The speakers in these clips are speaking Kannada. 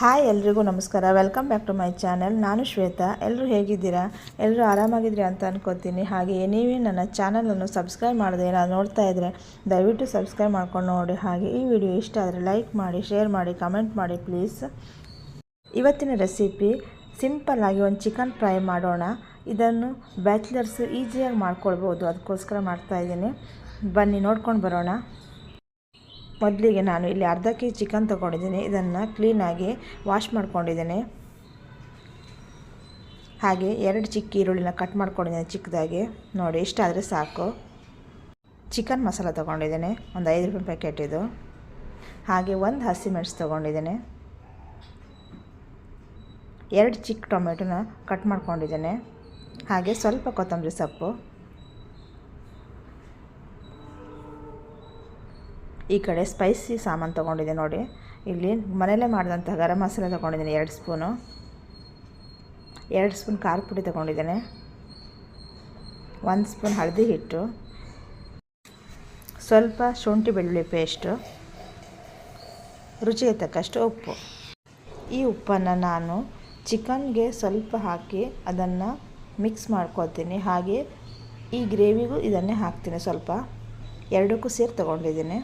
ಹಾಯ್ ಎಲ್ರಿಗೂ ನಮಸ್ಕಾರ. Welcome back to my channel ನಾನು ಶ್ವೇತಾ. ಎಲ್ಲರೂ ಹೇಗಿದ್ದೀರಾ? ಎಲ್ಲರೂ ಆರಾಮಾಗಿದ್ದೀರಿ ಅಂತ ಅನ್ಕೋತೀನಿ. ಹಾಗೆ ನೀವೇ ನನ್ನ ಚಾನಲನ್ನು ಸಬ್ಸ್ಕ್ರೈಬ್ ಮಾಡಿದೆ ಏನಾದ್ರು ನೋಡ್ತಾ ಇದ್ದರೆ ದಯವಿಟ್ಟು ಸಬ್ಸ್ಕ್ರೈಬ್ ಮಾಡ್ಕೊಂಡು ನೋಡಿ. ಹಾಗೆ ಈ ವಿಡಿಯೋ ಇಷ್ಟ ಆದರೆ ಲೈಕ್ ಮಾಡಿ ಶೇರ್ ಮಾಡಿ ಕಮೆಂಟ್ ಮಾಡಿ ಪ್ಲೀಸ್ ಇವತ್ತಿನ ರೆಸಿಪಿ ಸಿಂಪಲ್ ಆಗಿ ಒಂದು ಚಿಕನ್ ಫ್ರೈ ಮಾಡೋಣ. ಇದನ್ನು ಬ್ಯಾಚುಲರ್ಸ್ ಈಸಿಯಾಗಿ ಮಾಡ್ಕೊಳ್ಬೋದು. ಅದಕ್ಕೋಸ್ಕರ ಮಾಡ್ತಾ ಇದ್ದೀನಿ. ಬನ್ನಿ ನೋಡ್ಕೊಂಡು ಬರೋಣ. ಮೊದಲಿಗೆ ನಾನು ಇಲ್ಲಿ ಅರ್ಧ ಕೆ ಜಿ ಚಿಕನ್ ತಗೊಂಡಿದ್ದೀನಿ. ಇದನ್ನು ಕ್ಲೀನಾಗಿ ವಾಶ್ ಮಾಡ್ಕೊಂಡಿದ್ದೀನಿ. ಹಾಗೆ ಎರಡು ಚಿಕ್ಕ ಈರುಳ್ಳಿನ ಕಟ್ ಮಾಡ್ಕೊಂಡಿದ್ದೀನಿ ಚಿಕ್ಕದಾಗಿ. ನೋಡಿ ಇಷ್ಟಾದರೆ ಸಾಕು. ಚಿಕನ್ ಮಸಾಲ ತೊಗೊಂಡಿದ್ದೀನಿ. ಒಂದು ಐದು ರೂಪಾಯಿ ಪ್ಯಾಕೆಟ್ ಇದು. ಹಾಗೆ ಒಂದು ಹಸಿಮೆಣಸು ತೊಗೊಂಡಿದ್ದೀನಿ. ಎರಡು ಚಿಕ್ಕ ಟೊಮೆಟೊನ ಕಟ್ ಮಾಡ್ಕೊಂಡಿದ್ದೇನೆ. ಹಾಗೆ ಸ್ವಲ್ಪ ಕೊತ್ತಂಬರಿ ಸೊಪ್ಪು. ಈ ಕಡೆ ಸ್ಪೈಸಿ ಸಾಮಾನು ತೊಗೊಂಡಿದ್ದೆ ನೋಡಿ. ಇಲ್ಲಿ ಮನೆಯಲ್ಲೇ ಮಾಡಿದಂಥ ಗರಂ ಮಸಾಲೆ ತೊಗೊಂಡಿದ್ದೀನಿ, ಎರಡು ಸ್ಪೂನು. ಎರಡು ಸ್ಪೂನ್ ಖಾರ ಪುಡಿ ತೊಗೊಂಡಿದ್ದೇನೆ. ಒಂದು ಸ್ಪೂನ್ ಹಳದಿ ಹಿಟ್ಟು. ಸ್ವಲ್ಪ ಶುಂಠಿ ಬೆಳ್ಳುಳ್ಳಿ ಪೇಸ್ಟು ರುಚಿಗೆ ತಕ್ಕಷ್ಟು ಉಪ್ಪು. ಈ ಉಪ್ಪನ್ನು ನಾನು ಚಿಕನ್ಗೆ ಸ್ವಲ್ಪ ಹಾಕಿ ಅದನ್ನು ಮಿಕ್ಸ್ ಮಾಡ್ಕೊತೀನಿ ಹಾಗೆ ಈ ಗ್ರೇವಿಗೂ ಇದನ್ನೇ ಹಾಕ್ತೀನಿ ಸ್ವಲ್ಪ. ಎರಡಕ್ಕೂ ಸೇರಿ ತೊಗೊಂಡಿದ್ದೀನಿ.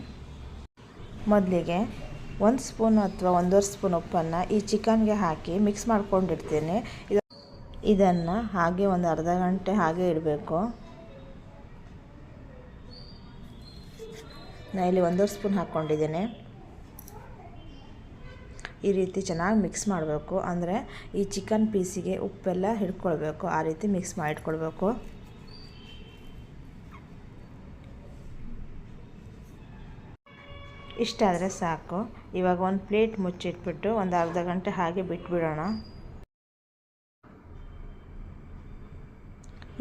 ಮೊದಲಿಗೆ ಒಂದು ಸ್ಪೂನ್ ಅಥವಾ ಒಂದೂವರೆ ಸ್ಪೂನ್ ಉಪ್ಪನ್ನು ಈ ಚಿಕನ್ಗೆ ಹಾಕಿ ಮಿಕ್ಸ್ ಮಾಡ್ಕೊಂಡಿರ್ತೀನಿ ಇದು ಇದನ್ನು ಹಾಗೆ ಒಂದು ಅರ್ಧ ಗಂಟೆ ಹಾಗೆ ಇಡಬೇಕು. ನಾನು ಇಲ್ಲಿ ಒಂದೂವರೆ ಸ್ಪೂನ್ ಹಾಕ್ಕೊಂಡಿದ್ದೀನಿ ಈ ರೀತಿ ಚೆನ್ನಾಗಿ ಮಿಕ್ಸ್ ಮಾಡಬೇಕು. ಅಂದರೆ ಈ ಚಿಕನ್ ಪೀಸಿಗೆ ಉಪ್ಪೆಲ್ಲ ಹಿಡ್ಕೊಳ್ಬೇಕು. ಆ ರೀತಿ ಮಿಕ್ಸ್ ಮಾಡಿಟ್ಕೊಳ್ಬೇಕು. ಇಷ್ಟಾದರೆ ಸಾಕು. ಇವಾಗ ಒಂದು ಪ್ಲೇಟ್ ಮುಚ್ಚಿಟ್ಬಿಟ್ಟು ಒಂದು ಅರ್ಧ ಗಂಟೆ ಹಾಗೆ ಬಿಟ್ಬಿಡೋಣ.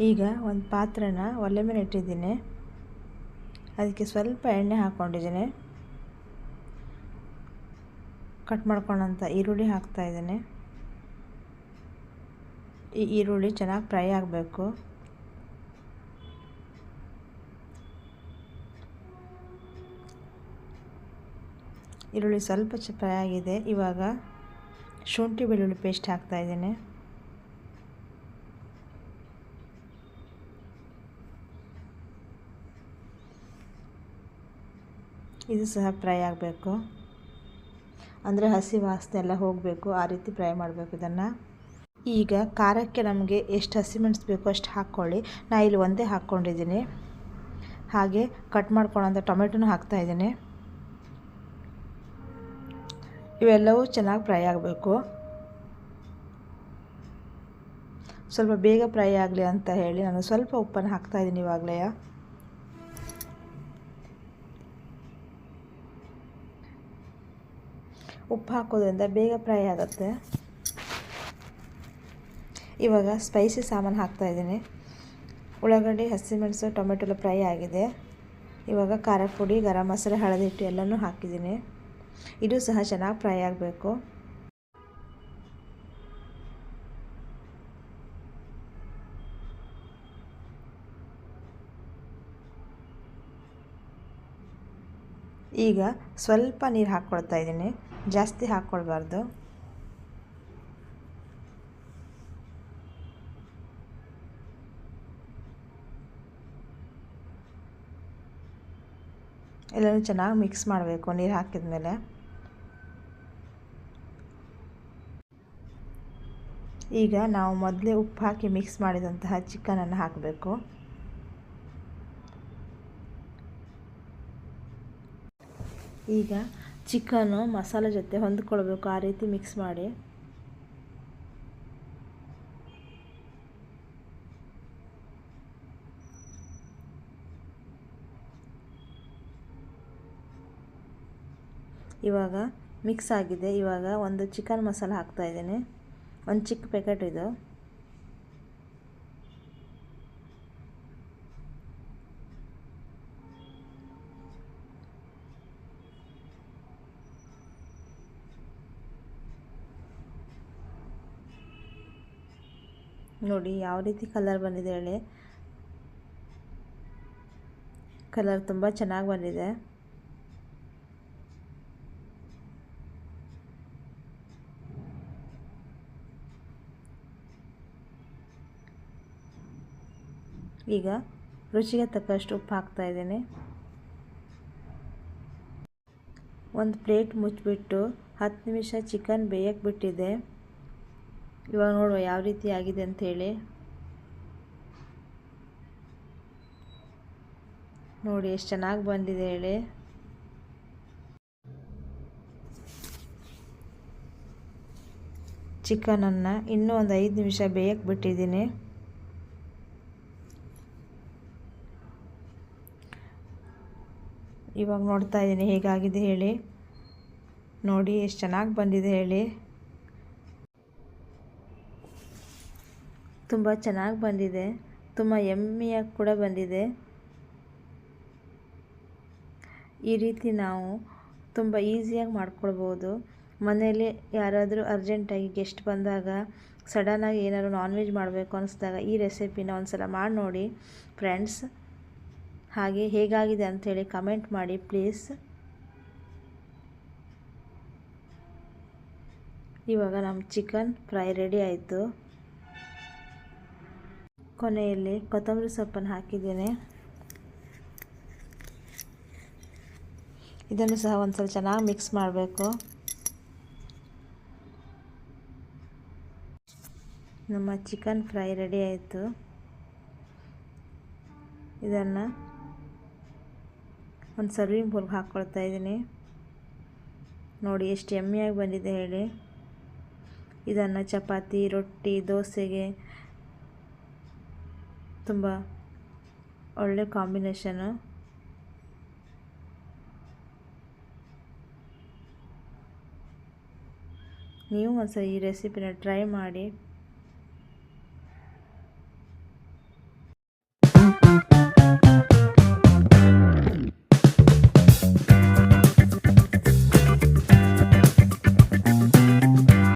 ಈಗ ಒಂದು ಪಾತ್ರೆನ ಒಲೆ ಮೇಲೆ ಇಟ್ಟಿದ್ದೀನಿ. ಅದಕ್ಕೆ ಸ್ವಲ್ಪ ಎಣ್ಣೆ ಹಾಕ್ಕೊಂಡಿದ್ದೀನಿ ಕಟ್ ಮಾಡ್ಕೊಂಡಂಥ ಈರುಳ್ಳಿ ಹಾಕ್ತಾಯಿದ್ದೀನಿ ಈ ಈರುಳ್ಳಿ ಚೆನ್ನಾಗಿ ಫ್ರೈ ಆಗಬೇಕು. ಈರುಳ್ಳಿ ಸ್ವಲ್ಪ ಫ್ರೈ ಆಗಿದೆ. ಇವಾಗ ಶುಂಠಿ ಬೆಳ್ಳುಳ್ಳಿ ಪೇಸ್ಟ್ ಹಾಕ್ತಾ ಇದ್ದೇನೆ. ಇದು ಸಹ ಫ್ರೈ ಆಗಬೇಕು. ಅಂದರೆ ಹಸಿ ವಾಸನೆ ಎಲ್ಲ ಹೋಗಬೇಕು. ಆ ರೀತಿ ಫ್ರೈ ಮಾಡಬೇಕು ಇದನ್ನು. ಈಗ ಖಾರಕ್ಕೆ ನಮಗೆ ಎಷ್ಟು ಹಸಿಮೆಣಸು ಬೇಕೋ ಅಷ್ಟು ಹಾಕ್ಕೊಳ್ಳಿ ನಾ ಇಲ್ಲಿ ಒಂದೇ ಹಾಕ್ಕೊಂಡಿದ್ದೀನಿ. ಹಾಗೆ ಕಟ್ ಮಾಡ್ಕೊಳ್ಳೋಂಥ ಟೊಮೆಟೊನೂ ಹಾಕ್ತಾಯಿದ್ದೀನಿ ಇವೆಲ್ಲವೂ ಚೆನ್ನಾಗಿ ಫ್ರೈ ಆಗಬೇಕು. ಸ್ವಲ್ಪ ಬೇಗ ಫ್ರೈ ಆಗಲಿ ಅಂತ ಹೇಳಿ ನಾನು ಸ್ವಲ್ಪ ಉಪ್ಪನ್ನು ಹಾಕ್ತಾಯಿದ್ದೀನಿ ಇವಾಗಲೇ. ಉಪ್ಪು ಹಾಕೋದ್ರಿಂದ ಬೇಗ ಫ್ರೈ ಆಗುತ್ತೆ. ಇವಾಗ ಸ್ಪೈಸಿ ಸಾಮಾನು ಹಾಕ್ತಾಯಿದ್ದೀನಿ ಉಳ್ಳಾಗಡ್ಡಿ, ಹಸಿಮೆಣಸು, ಟೊಮೆಟೊ ಫ್ರೈ ಆಗಿದೆ. ಇವಾಗ ಖಾರ ಪುಡಿ, ಗರಂ ಮಸಾಲೆ, ಹಳದಿ ಹಿಟ್ಟು ಎಲ್ಲನೂ ಹಾಕಿದ್ದೀನಿ. ಇದು ಸಹ ಚೆನ್ನಾಗಿ ಫ್ರೈ ಆಗಬೇಕು. ಈಗ ಸ್ವಲ್ಪ ನೀರು ಹಾಕ್ಕೊಳ್ತಾ ಇದ್ದೀನಿ. ಜಾಸ್ತಿ ಹಾಕ್ಕೊಳ್ಬಾರ್ದು. ಎಲ್ಲನೂ ಚೆನ್ನಾಗಿ ಮಿಕ್ಸ್ ಮಾಡಬೇಕು, ನೀರು ಹಾಕಿದ ಮೇಲೆ ಈಗ ನಾವು ಮೊದಲೇ ಉಪ್ಪು ಹಾಕಿ ಮಿಕ್ಸ್ ಮಾಡಿದಂತಹ ಚಿಕನನ್ನು ಹಾಕಬೇಕು. ಈಗ ಚಿಕನು ಮಸಾಲೆ ಜೊತೆ ಹೊಂದ್ಕೊಳ್ಬೇಕು, ಆ ರೀತಿ ಮಿಕ್ಸ್ ಮಾಡಿ. ಇವಾಗ ಮಿಕ್ಸ್ ಆಗಿದೆ. ಇವಾಗ ಒಂದು ಚಿಕನ್ ಮಸಾಲ ಹಾಕ್ತಾಯಿದ್ದೀನಿ ಒಂದು ಚಿಕ್ಕ ಪ್ಯಾಕೆಟ್ ಇದು. ನೋಡಿ ಯಾವ ರೀತಿ ಕಲರ್ ಬಂದಿದೆ ಹೇಳಿ. ಕಲರ್ ತುಂಬ ಚೆನ್ನಾಗಿ ಬಂದಿದೆ. ಈಗ ರುಚಿಗೆ ತಕ್ಕಷ್ಟು ಉಪ್ಪು ಹಾಕ್ತಾ ಇದ್ದೀನಿ. ಒಂದು ಪ್ಲೇಟ್ ಮುಚ್ಚಿಬಿಟ್ಟು ಹತ್ತು ನಿಮಿಷ ಚಿಕನ್ ಬೇಯಕ್ಕೆ ಬಿಟ್ಟಿದೆ ಇವಾಗ ನೋಡುವ ಯಾವ ರೀತಿ ಆಗಿದೆ ಅಂಥೇಳಿ ನೋಡಿ ಎಷ್ಟು ಚೆನ್ನಾಗಿ ಬಂದಿದೆ ಹೇಳಿ. ಚಿಕನನ್ನು ಇನ್ನೂ ಒಂದು ಐದು ನಿಮಿಷ ಬೇಯಕ್ಕೆ ಬಿಟ್ಟಿದ್ದೀನಿ. ಇವಾಗ ನೋಡ್ತಾ ಇದ್ದೀನಿ ಹೇಗಾಗಿದೆ ಹೇಳಿ. ನೋಡಿ ಎಷ್ಟು ಚೆನ್ನಾಗಿ ಬಂದಿದೆ ಹೇಳಿ. ತುಂಬ ಚೆನ್ನಾಗಿ ಬಂದಿದೆ. ತುಂಬ ಎಮ್ಮಿಯಾಗಿ ಕೂಡ ಬಂದಿದೆ. ಈ ರೀತಿ ನಾವು ತುಂಬ ಈಸಿಯಾಗಿ ಮಾಡ್ಕೊಳ್ಬೋದು. ಮನೆಯಲ್ಲಿ ಯಾರಾದರೂ ಅರ್ಜೆಂಟಾಗಿ ಗೆಸ್ಟ್ ಬಂದಾಗ, ಸಡನ್ನಾಗಿ ಏನಾದ್ರು ನಾನ್ ವೆಜ್ ಮಾಡಬೇಕು ಅನಿಸ್ದಾಗ ಈ ರೆಸಿಪಿನ ಒಂದು ಸಲ ಮಾಡಿ ನೋಡಿ ಫ್ರೆಂಡ್ಸ್. ಹಾಗೆ ಹೇಗಾಗಿದೆ ಅಂಥೇಳಿ ಕಮೆಂಟ್ ಮಾಡಿ ಪ್ಲೀಸ್ ಇವಾಗ ನಮ್ಮ ಚಿಕನ್ ಫ್ರೈ ರೆಡಿ ಆಯಿತು. ಕೊನೆಯಲ್ಲಿ ಕೊತ್ತಂಬರಿ ಸೊಪ್ಪನ್ನು ಹಾಕಿದ್ದೇನೆ. ಇದನ್ನು ಸಹ ಒಂದು ಸ್ವಲ್ಪ ಚೆನ್ನಾಗಿ ಮಿಕ್ಸ್ ಮಾಡಬೇಕು. ನಮ್ಮ ಚಿಕನ್ ಫ್ರೈ ರೆಡಿ ಆಯಿತು. ಇದನ್ನು ಒಂದು ಸರ್ವಿಂಗ್ ಬೌಲ್ಗೆ ಹಾಕ್ಕೊಳ್ತಾ ಇದ್ದೀನಿ. ನೋಡಿ, ಎಷ್ಟು ಎಮ್ಮೆಯಾಗಿ ಬಂದಿದೆ ಹೇಳಿ. ಇದನ್ನು ಚಪಾತಿ, ರೊಟ್ಟಿ, ದೋಸೆಗೆ ತುಂಬ ಒಳ್ಳೆ ಕಾಂಬಿನೇಷನು ನೀವು ಒಂದ್ಸಲ ಈ ರೆಸಿಪಿನ ಟ್ರೈ ಮಾಡಿ.